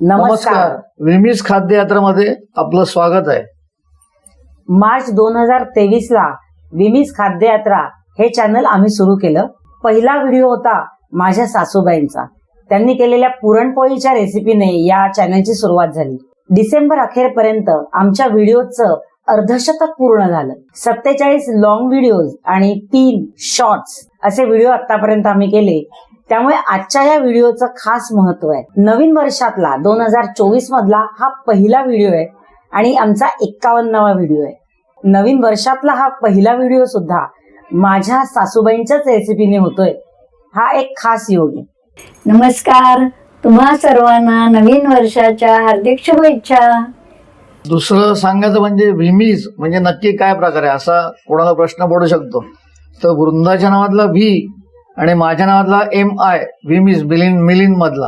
नमस्कार. विमीज खाद्य यात्रामध्ये आपलं स्वागत आहे. मार्च दोन हजार तेवीस ला विमीज खाद्य यात्रा हे चॅनल आम्ही सुरू केलं. पहिला व्हिडिओ होता माझ्या सासूबाईंचा. त्यांनी केलेल्या पुरणपोळीच्या रेसिपीने या चॅनलची सुरुवात झाली. डिसेंबर अखेरपर्यंत आमच्या व्हिडिओचं अर्धशतक पूर्ण झालं. सत्तेचाळीस लॉंग व्हिडिओज आणि तीन शॉर्ट्स असे व्हिडिओ आतापर्यंत आम्ही केले. त्यामुळे आजच्या या व्हिडिओचं खास महत्त्व आहे. नवीन वर्षातला दोन हजार चोवीस मधला हा पहिला व्हिडिओ आहे आणि आमचा एक्कावन्नावा व्हिडिओ आहे. नवीन वर्षातला हा पहिला व्हिडिओ सुद्धा माझ्या सासूबाईंच्याच रेसिपीने होतोय. हा एक खास योग आहे. नमस्कार. तुम्हा सर्वांना नवीन वर्षाच्या हार्दिक शुभेच्छा. दुसरं सांगायचं म्हणजे विमीज म्हणजे नक्की काय प्रकार आहे असा कोणाला प्रश्न पडू शकतो. तर वृंदाच्या नावातला व्ही आणि माझ्या नावातला एम आय विमीज मिलिन मिलिन मधला.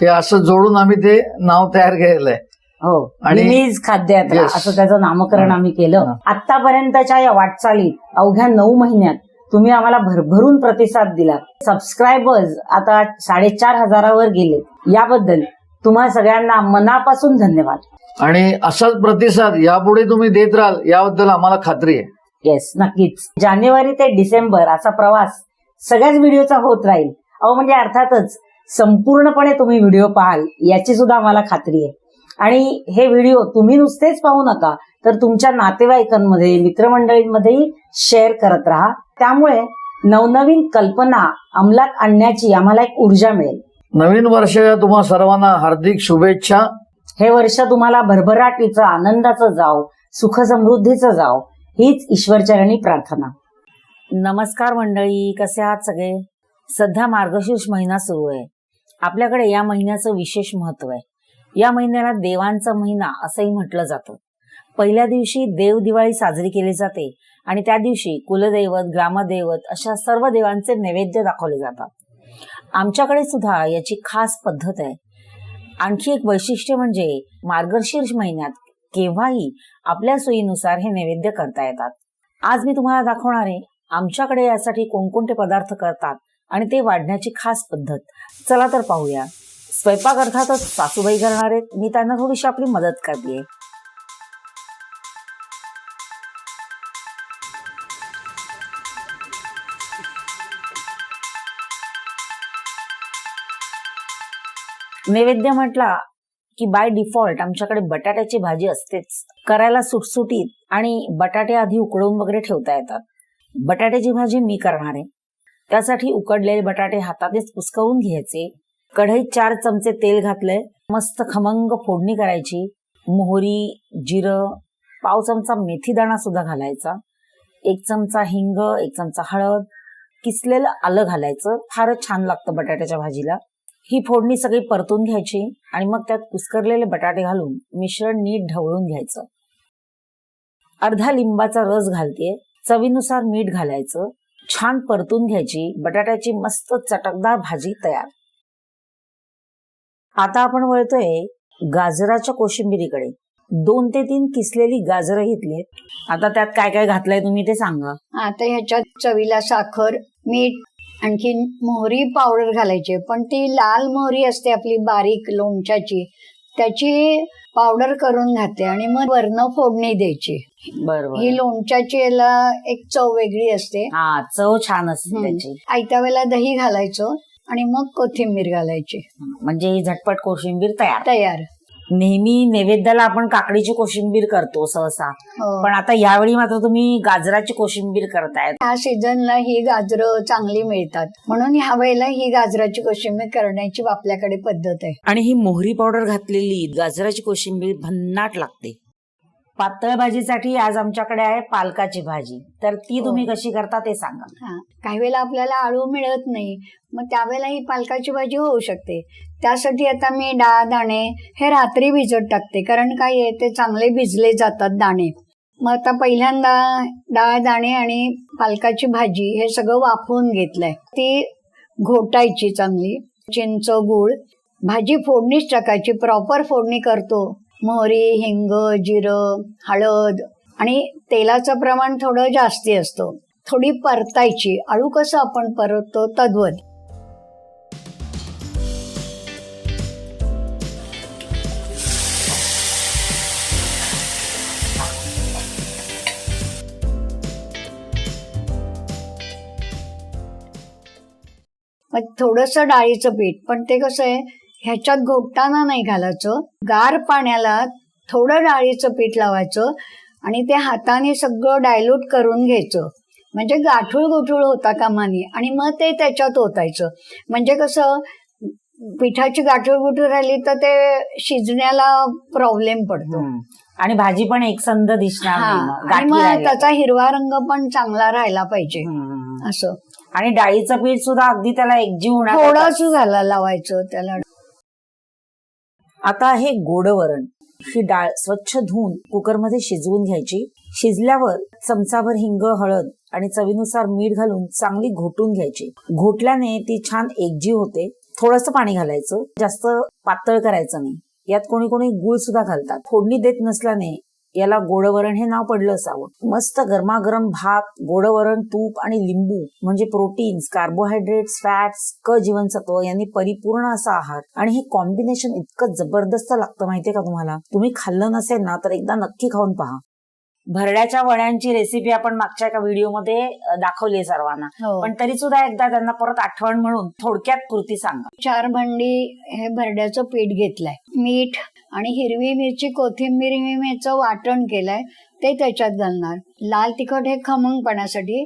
हे असं जोडून आम्ही ते नाव तयार केलेलं आहे हो. आणि- खाद्ययात्रा Yes. असं त्याचं नामकरण. आम्ही केलं. आतापर्यंतच्या या वाटचालीत अवघ्या नऊ महिन्यात तुम्ही आम्हाला भरभरून प्रतिसाद दिला. सबस्क्रायबर्स आता साडेचार हजारावर गेले. याबद्दल तुम्हा सगळ्यांना मनापासून धन्यवाद. आणि असाच प्रतिसाद यापुढे तुम्ही देत राहाल याबद्दल आम्हाला खात्री आहे. येस नक्कीच. जानेवारी ते डिसेंबर असा प्रवास सगळ्याच व्हिडिओचा होत राहील. अहो म्हणजे अर्थातच संपूर्णपणे तुम्ही व्हिडिओ पाहाल याची सुद्धा आम्हाला खात्री आहे. आणि हे व्हिडिओ तुम्ही नुसतेच पाहू नका तर तुमच्या नातेवाईकांमध्ये मित्रमंडळींमध्येही शेअर करत राहा. त्यामुळे नवनवीन कल्पना अंमलात आणण्याची आम्हाला एक ऊर्जा मिळेल. नवीन वर्षाच्या तुम्हा सर्वांना हार्दिक शुभेच्छा. हे वर्ष तुम्हाला भरभराटीचं आनंदाचं जाव सुख समृद्धीचं जाव हीच ईश्वरचरणी प्रार्थना. नमस्कार मंडळी कसे आहात सगळे? सध्या मार्गशीर्ष महिना सुरू आहे. आपल्याकडे या महिन्याचं विशेष महत्त्व आहे. या महिन्याला देवांचा महिना असंही म्हटलं जातं. पहिल्या दिवशी देव दिवाळी साजरी केली जाते आणि त्या दिवशी कुलदैवत ग्रामदैवत अशा सर्व देवांचे नैवेद्य दाखवले जातात. आमच्याकडे सुद्धा याची खास पद्धत आहे. आणखी एक वैशिष्ट्य म्हणजे मार्गशीर्ष महिन्यात केव्हाही आपल्या सोयीनुसार हे नैवेद्य करता येतात. आज मी तुम्हाला दाखवणार आहे आमच्याकडे यासाठी कोणकोणते पदार्थ करतात आणि ते वाढण्याची खास पद्धत. चला तर पाहूया. स्वयंपाक अर्थातच सासूबाई करणार आहेत. मी त्यांना थोडीशी आपली मदत करते. नैवेद्य म्हटला की बाय डिफॉल्ट आमच्याकडे बटाट्याची भाजी असतेच. करायला सुटसुटीत आणि बटाटे आधी उकळून वगैरे ठेवता येतात. बटाट्याची भाजी मी करणार आहे त्यासाठी उकडलेले बटाटे हातातच पुसकवून घ्यायचे. कढईत चार चमचे तेल घातले मस्त खमंग फोडणी करायची. मोहरी जिरं पाव चमचा मेथी दाणा सुद्धा घालायचा. एक चमचा हिंग एक चमचा हळद किसलेलं आलं घालायचं. फारच छान लागतं बटाट्याच्या भाजीला. ही फोडणी सगळी परतून घ्यायची आणि मग त्यात कुस्करलेले बटाटे घालून मिश्रण नीट ढवळून घ्यायचं. अर्धा लिंबाचा रस घालते चवीनुसार मीठ घालायचं छान परतून घ्यायची बटाट्याची मस्त चटकदार भाजी तयार. आता आपण वळतोय गाजराच्या कोशिंबिरीकडे. दोन ते तीन किसलेली गाजरं घेतलीत आता त्यात काय काय घातलंय तुम्ही ते सांगा. आता ह्याच्यात चवीला साखर मीठ आणखीन मोहरी पावडर घालायची. पण ती लाल मोहरी असते आपली बारीक लोणच्याची त्याची पावडर करून घाते आणि मग वर्ण फोडणी द्यायची. बरोबर. ही लोणच्याची याला एक चव वेगळी असते. हा चव छान असते. त्याची. आयत्या वेळेला दही घालायचं आणि मग कोथिंबीर घालायची. म्हणजे ही झटपट कोशिंबीर तयार. तयार. नेहमी नैवेद्याला आपण काकडीची कोशिंबीर करतो सहसा. हो. पण आता यावेळी मात्र तुम्ही गाजराची कोशिंबीर करतायत. ह्या सीझनला ही गाजरं चांगली मिळतात. म्हणून ह्या वेळेला ही गाजराची कोशिंबीर करण्याची आपल्याकडे पद्धत आहे. आणि ही मोहरी पावडर घातलेली गाजराची कोशिंबीर भन्नाट लागते. पातळ भाजीसाठी आज आमच्याकडे आहे पालकाची भाजी. तर ती हो. तुम्ही कशी करता ते सांगा. हा काही वेळेला आपल्याला आळू मिळत नाही मग त्यावेळेला ही पालकाची भाजी होऊ शकते. त्यासाठी आता मी डाळ दाणे हे रात्री भिजत टाकते कारण काय आहे ते चांगले भिजले जातात दाणे. मग आता पहिल्यांदा डाळ दाणे आणि पालकाची भाजी हे सगळं वाफवून घेतलंय. ती घोटायची चांगली. चिंच गुळ भाजी फोडणीच टाकायची प्रॉपर फोडणी करतो. मोहरी हिंग जिरं हळद आणि तेलाचं प्रमाण थोडं जास्ती असतं. थोडी परतायची आळू कसं आपण परततो तद्वत. मग थोडंसं डाळीचं पीठ पण ते कसं आहे ह्याच्यात घोटताना नाही घालायचं. गार पाण्याला थोडं डाळीचं पीठ लावायचं आणि ते हाताने सगळं डायल्यूट करून घ्यायचं. म्हणजे गाठूळ गुठूळ होता कामाने आणि मग ते त्याच्यात ओतायचं. म्हणजे कसं पिठाची गाठूळ गुठूळ राहिली तर ते शिजण्याला प्रॉब्लेम पडतो. आणि भाजी पण एकसंध दिसणार हा. मग. त्याचा हिरवा रंग पण चांगला राहायला पाहिजे. असं. आणि डाळीचं पीठ सुद्धा अगदी त्याला एकजीव थोडंच घाला लावायचं त्याला. आता आहे गोड वरण. ही डाळ स्वच्छ धुवून कुकरमध्ये शिजवून घ्यायची. शिजल्यावर चमचाभर हिंग हळद आणि चवीनुसार मीठ घालून चांगली घोटून घ्यायची. घोटल्याने ती छान एकजीव होते. थोडस पाणी घालायचं. जास्त पातळ करायचं नाही. यात कोणी कोणी गुळ सुद्धा घालतात. फोडणी देत नसल्याने याला गोडवरण हे नाव पडलं असावं. मस्त गरमागरम भात गोडवरण तूप आणि लिंबू म्हणजे प्रोटीन्स कार्बोहायड्रेट्स फॅट्स क जीवनसत्व यांनी परिपूर्ण असा आहार. आणि हे कॉम्बिनेशन इतकं जबरदस्त लागतं माहितीये का तुम्हाला? तुम्ही खाल्लं नसेल ना तर एकदा नक्की खाऊन पहा. भरड्याच्या वड्यांची रेसिपी आपण मागच्या एका व्हिडिओमध्ये दाखवली आहे सर्वांना. हो. पण तरी सुद्धा एकदा त्यांना परत आठवण म्हणून थोडक्यात कृती सांगा. चार भांडी हे भरड्याचं पीठ घेतलंय. मीठ आणि हिरवी मिरची कोथिंबीर मिरचं वाटण केलंय. ते त्याच्यात घालणार. लाल तिखट हे खमंगपणासाठी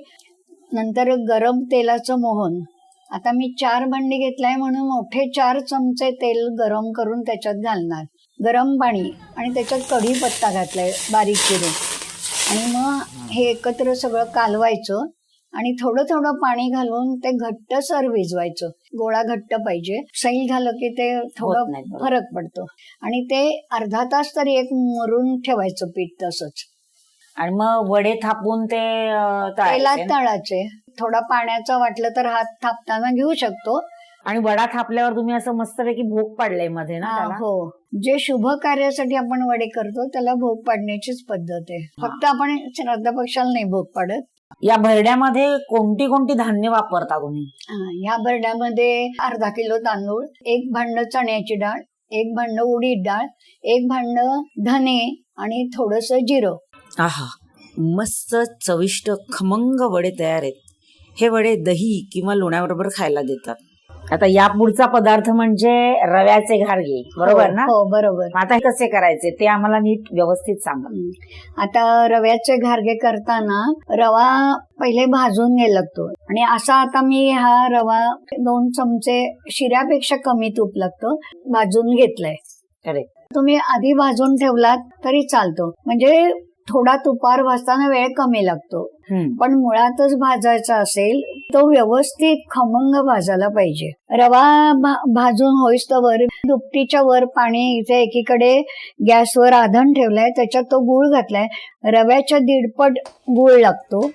नंतर गरम तेलाचं मोहन. आता मी चार भांडी घेतलाय म्हणून मोठे चार चमचे तेल गरम करून त्याच्यात घालणार. गरम पाणी आणि त्याच्यात कढीपत्ता घातलाय बारीक चिरून. आणि मग हे एकत्र सगळं कालवायचं आणि थोडं थोडं पाणी घालून ते घट्ट सर भिजवायचं. गोळा घट्ट पाहिजे. सैल झालं की ते थोडं. फरक पडतो. आणि ते अर्धा तास तरी एक मुरून ठेवायचं पीठ तसंच. आणि मग वडे थापून ते तेलात? तळाचे थोडा पाण्याचा वाटलं तर हात थापताना घेऊ शकतो. आणि वडा थापल्यावर तुम्ही असं मस्तपैकी भोग पाडलंयमध्ये ना हा, त्याला? हो. जे शुभ कार्यासाठी आपण वडे करतो त्याला भोग पाडण्याचीच पद्धत आहे. फक्त आपण श्राद्ध पक्षाला नाही भोग पाडत. या भरड्यामध्ये कोणती कोणती धान्य वापरता तुम्ही? ह्या भरड्यामध्ये अर्धा किलो तांदूळ एक भांड चण्याची डाळ एक भांड उडीद डाळ एक भांड धने आणि थोडस जिरं. आहा मस्त चविष्ट खमंग वडे तयार आहेत. हे वडे दही किंवा लोण्याबरोबर खायला देतात. आता या पुढचा पदार्थ म्हणजे रव्याचे घारगे बरोबर ना? हो बरोबर. आता हे कसे करायचे ते आम्हाला नीट व्यवस्थित सांगा. आता रव्याचे घारगे करताना रवा पहिले भाजून घ्यायला लागतो. आणि असा आता मी हा रवा दोन चमचे शिऱ्यापेक्षा कमी तूप लागतं. भाजून घेतलंय. करेक्ट तुम्ही आधी भाजून ठेवलात तरी चालतो. म्हणजे थोडा तुपावर भाजताना वेळ कमी लागतो. पण मुळातच भाजायचा असेल तो व्यवस्थित खमंग भाजायला पाहिजे. रवा भाजून होईस्तवर दुपटीच्या वर पाणी इथे एकीकडे गॅसवर आधण ठेवलाय त्याच्यात तो गुळ घातलाय. रव्याच्या दीडपट गुळ लागतो.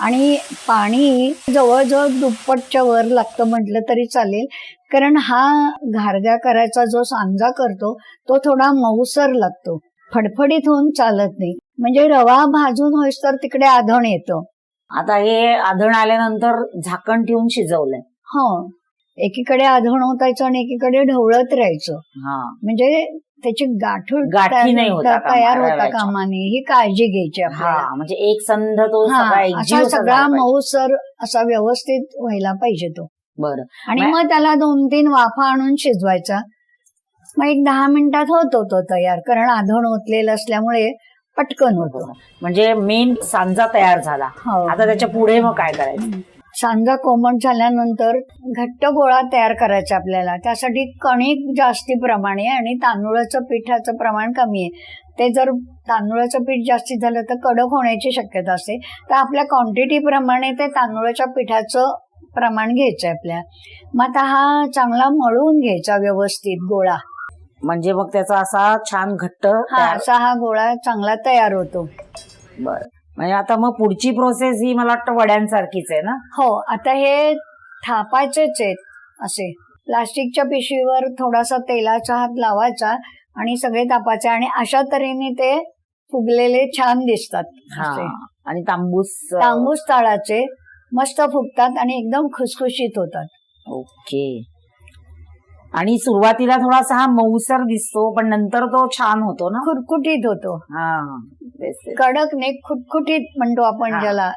आणि पाणी जवळजवळ दुप्पटच्या वर लागतं म्हटलं तरी चालेल. कारण हा घारगा करायचा जो सांजा करतो तो थोडा मऊसर लागतो. फडफडीत होऊन चालत नाही. म्हणजे रवा भाजून होईस तर तिकडे आधण येतं. आता हे आधण आल्यानंतर झाकण ठेवून शिजवलंय. हो. एकीकडे आधण होतायचं आणि एकीकडे ढवळत राहायचं. हा. म्हणजे त्याची गाठूड गाठी नाही तयार होता रव्याच्या. कामा नये ही काळजी घ्यायची म्हणजे एक संध तो सगळा. मऊसर असा व्यवस्थित व्हायला पाहिजे तो. बरं. आणि मग त्याला दोन तीन वाफा आणून शिजवायचा. मग एक दहा मिनिटात होतो तो तयार. कारण आधण ओतलेलं असल्यामुळे पटकन होतो. म्हणजे मेन सांजा तयार झाला. हो. आता त्याच्या पुढे मग काय करायचं? सांजा कोमट झाल्यानंतर घट्ट गोळा तयार करायचा आपल्याला. त्यासाठी कणिक जास्ती प्रमाणे आणि तांदूळाचं पिठाचं प्रमाण कमी आहे. ते जर तांदूळाचं पीठ जास्ती झालं तर कडक होण्याची शक्यता असते. तर आपल्या क्वांटिटी प्रमाणे ते तांदूळाच्या पिठाचं प्रमाण घ्यायचं आहे आपल्या. मग आता हा चांगला मळून घ्यायचा व्यवस्थित गोळा. म्हणजे मग त्याचा असा छान घट्ट हा तयार- असा हा गोळा चांगला तयार होतो. बरं. म्हणजे आता मग पुढची प्रोसेस ही मला वाटतं वड्यांसारखीच आहे ना? हो आता हे थापायचेच आहेत असे. प्लास्टिकच्या पिशवीवर थोडासा तेलाचा हात लावायचा आणि सगळे तापायचे आणि अशा तऱ्हेने ते फुगलेले छान दिसतात हा. असे. आणि तांबूस अं, तांबूस ताळाचे मस्त फुगतात आणि एकदम खुसखुशीत होतात. ओके. आणि सुरुवातीला थोडासा हा मऊसर दिसतो पण नंतर तो छान होतो ना? खुटखुटीत होतो. हा. तेच तेच. कडक नाही खुटखुटीत म्हणतो आपण हा. ज्याला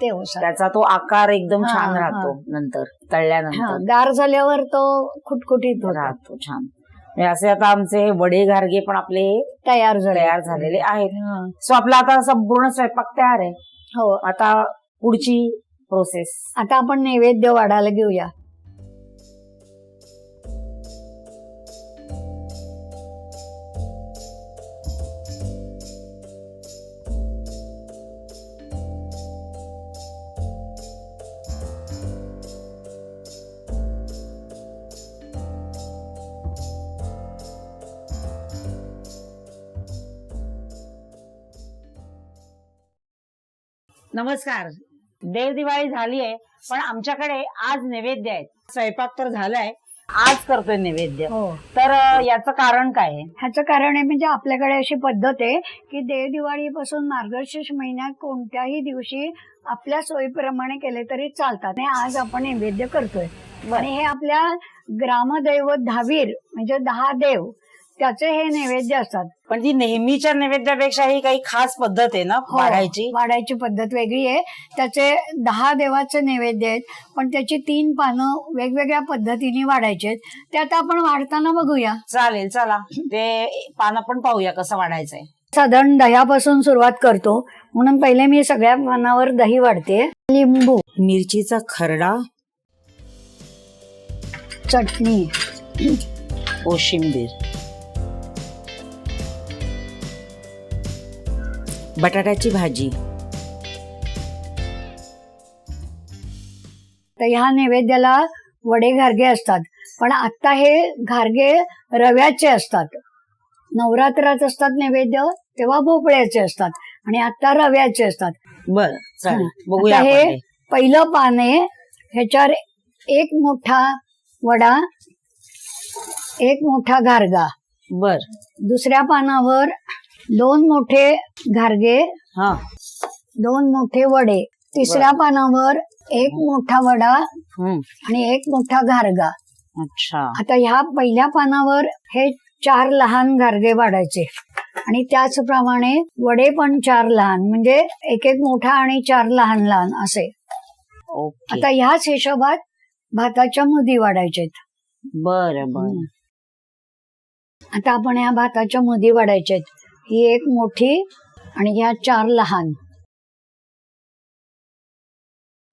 ते त्याचा तो आकार एकदम हा, छान हा. राहतो नंतर हा तळल्यानंतर गार झाल्यावर तो खुटखुटीत होतो. राहतो छान. म्हणजे असे आता आमचे वडे घारगे पण आपले तयार झाले. तयार झालेले आहेत. हा. सो आपला आता संपूर्ण स्वयंपाक तयार आहे. हो. आता पुढची प्रोसेस आता आपण नैवेद्य वाढायला घेऊया. नमस्कार. देव दिवाळी झाली आहे पण आमच्याकडे आज नैवेद्य आहेत. स्वयंपाक तर झालाय आज करतोय नैवेद्य. हो. तर अं, याचं कारण काय आहे? ह्याचं कारण आहे म्हणजे आपल्याकडे अशी पद्धत आहे की देव दिवाळीपासून मार्गशीर्ष महिन्यात कोणत्याही दिवशी आपल्या सोयीप्रमाणे केले तरी चालतात. आणि आज आपण नैवेद्य करतोय. आणि हे आपल्या ग्रामदैवत दहावीर म्हणजे दहा देव त्याचे हे नैवेद्य असतात. पण ती नेहमीच्या नैवेद्यापेक्षा ही काही खास पद्धत आहे ना हो, वाढायची? वाढायची पद्धत वेगळी आहे. त्याचे दहा देवाचे नैवेद्य आहेत पण त्याची तीन पानं वेगवेगळ्या पद्धतीने वाढायचे आहेत. ते आता आपण वाढताना बघूया. चालेल चला. ते पानं पण पाहूया कसं वाढायचंय. साधारण दह्यापासून सुरुवात करतो. म्हणून पहिले मी सगळ्या पानावर दही वाढते. लिंबू. मिरचीचा खरडा. चटणी. कोशिंबीर. बटाट्याची भाजी. तर ह्या नैवेद्याला वडे घारगे असतात. पण आता हे घारगे रव्याचे असतात. नवरात्रात असतात नैवेद्य तेव्हा भोपळ्याचे असतात. आणि आता रव्याचे असतात. बर हा. बघूया हे. पहिलं पान आहे. ह्याच्यावर एक मोठा वडा एक मोठा घारगा. बर. दुसऱ्या पानावर दोन मोठे घारगे हा. दोन मोठे वडे. तिसऱ्या पानावर एक मोठा वडा हम्म. आणि एक मोठा घारगा. अच्छा. आता ह्या पहिल्या पानावर हे चार लहान घारगे वाढायचे. आणि त्याचप्रमाणे वडे पण चार लहान म्हणजे एक एक मोठा आणि चार लहान लहान असे. ओके. आता ह्याच हिशोबात भाताच्या मुदी वाढायचे बर बर. आता आपण ह्या भाताच्या मुदी वाढायच्या ही एक मोठी आणि ह्या चार लहान.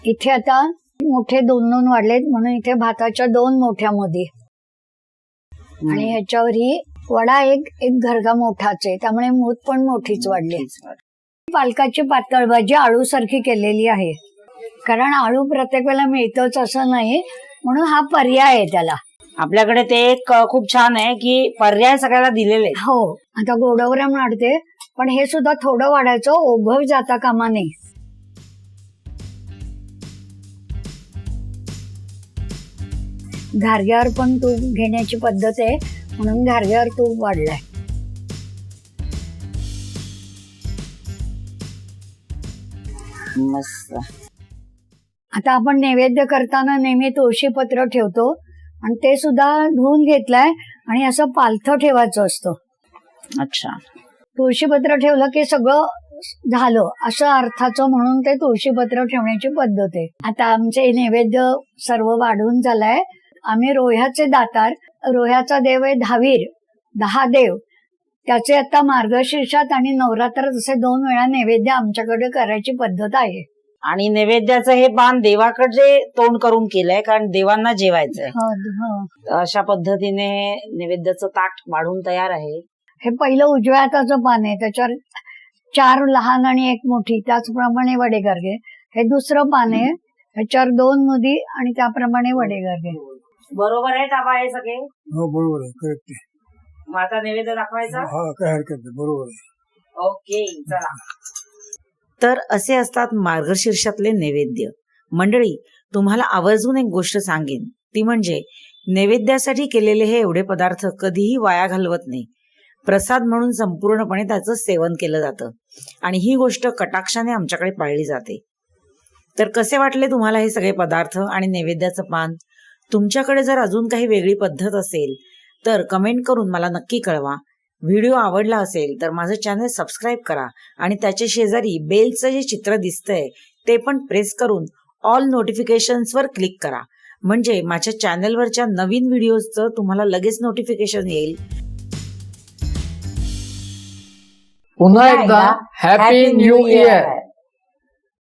इथे आता मोठे दोन दोन वाढलेत म्हणून इथे भाताच्या दोन मोठ्या मुदी आणि ह्याच्यावर ही वडा एक एक घरगा मोठाच आहे त्यामुळे मूत पण मोठीच वाढली. पालकाची पातळ भाजी आळू सारखी केलेली आहे. कारण आळू प्रत्येक वेळेला मिळतच असं नाही म्हणून हा पर्याय आहे त्याला. आपल्याकडे ते एक खूप छान आहे की पर्याय सगळ्याला दिलेले. हो. आता गोडवऱ्या वाढते पण हे सुद्धा थोडं वाढायचं ओघव जाता कामा नये. घारग्यावर पण तूप घेण्याची पद्धत आहे म्हणून घारग्यावर तूप वाढलाय. मस्त. आता आपण नैवेद्य करताना नेहमी तुळशी पत्र ठेवतो आणि ते सुद्धा धुवून घेतलंय आणि असं पालथं ठेवायचं असतं. अच्छा. तुळशीपत्र ठेवलं की सगळं झालं असं अर्थाचं म्हणून ते तुळशीपत्र ठेवण्याची पद्धत आहे. आता आमचे नैवेद्य सर्व वाढून झालाय. आम्ही रोह्याचे दातार रोह्याचा देव आहे दहावीर दहा देव. त्याचे आता मार्गशीर्षात आणि नवरात्रात असे दोन वेळा नैवेद्य आमच्याकडे करायची पद्धत आहे. आणि नैवेद्याचं हे पान देवाकडे तोंड करून केलंय कारण देवांना जेवायचंय. हो, हो. अशा पद्धतीने नैवेद्याचं ताट वाढून तयार आहे. हे पहिलं उजव्या हाताचं पान आहे. त्याच्यावर चार लहान आणि एक मोठी त्याचप्रमाणे वडे गर्गे हे दुसरं पान आहे. ह्याच्यावर दोन मुदी आणि त्याप्रमाणे वडे गर्गे बरोबर आहे ताबा हे सगळे? हो बरोबर आहे. करेक्ट आहे. आता नैवेद्य दाखवायचा? हा काय हरकत नाही. बरोबर आहे. ओके चला. तर असे असतात मार्गशीर्षातले नैवेद्य. मंडळी तुम्हाला आवर्जून एक गोष्ट सांगेन. ती म्हणजे नैवेद्यासाठी केलेले हे एवढे पदार्थ कधीही वाया घालवत नाही. प्रसाद म्हणून संपूर्णपणे त्याचं सेवन केलं जातं. आणि ही गोष्ट कटाक्षाने आमच्याकडे पाळली जाते. तर कसे वाटले तुम्हाला हे सगळे पदार्थ आणि नैवेद्याचं पान? तुमच्याकडे जर अजून काही वेगळी पद्धत असेल तर कमेंट करून मला नक्की कळवा. व्हिडिओ आवडला असेल तर माझं चॅनल सबस्क्राईब करा आणि त्याच्या शेजारी बेलचं जे चित्र दिसतंय ते पण प्रेस करून ऑल नोटिफिकेशन्सवर क्लिक करा. म्हणजे माझ्या चॅनलवरच्या नवीन व्हिडिओजचं तुम्हाला लगेच नोटिफिकेशन येईल. पुन्हा एकदा हॅपी न्यू इयर